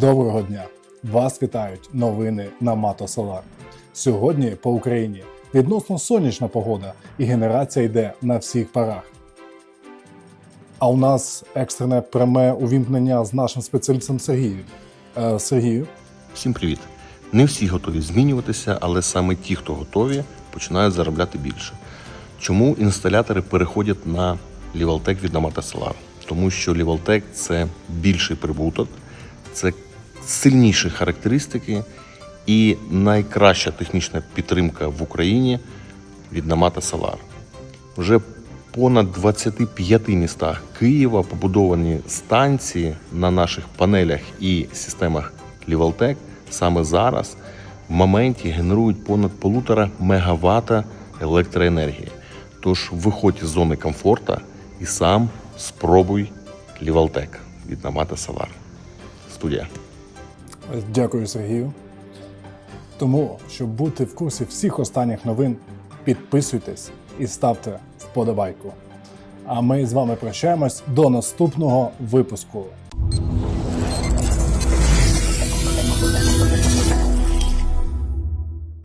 Доброго дня! Вас вітають новини на Мато Солар. Сьогодні по Україні відносно сонячна погода і генерація йде на всіх парах. А у нас екстрене пряме увімкнення з нашим спеціалістом Сергієм. Е, Сергію, Всім привіт! Не всі готові змінюватися, але саме ті, хто готові, починають заробляти більше. Чому інсталятори переходять на Лівалтек від Намата Solar? Тому що Лівалтек це більший прибуток, це сильніші характеристики і найкраща технічна підтримка в Україні від Намата Solar. Вже понад 25 містах Києва побудовані станції на наших панелях і системах Лівалтек саме зараз в моменті генерують понад полутора мегаватта електроенергії. Тож виходь із зони комфорту і сам спробуй Лівалтек від Намата Solar. Студія. Дякую Сергію. Тому, щоб бути в курсі всіх останніх новин, підписуйтесь і ставте вподобайку. А ми з вами прощаємось до наступного випуску.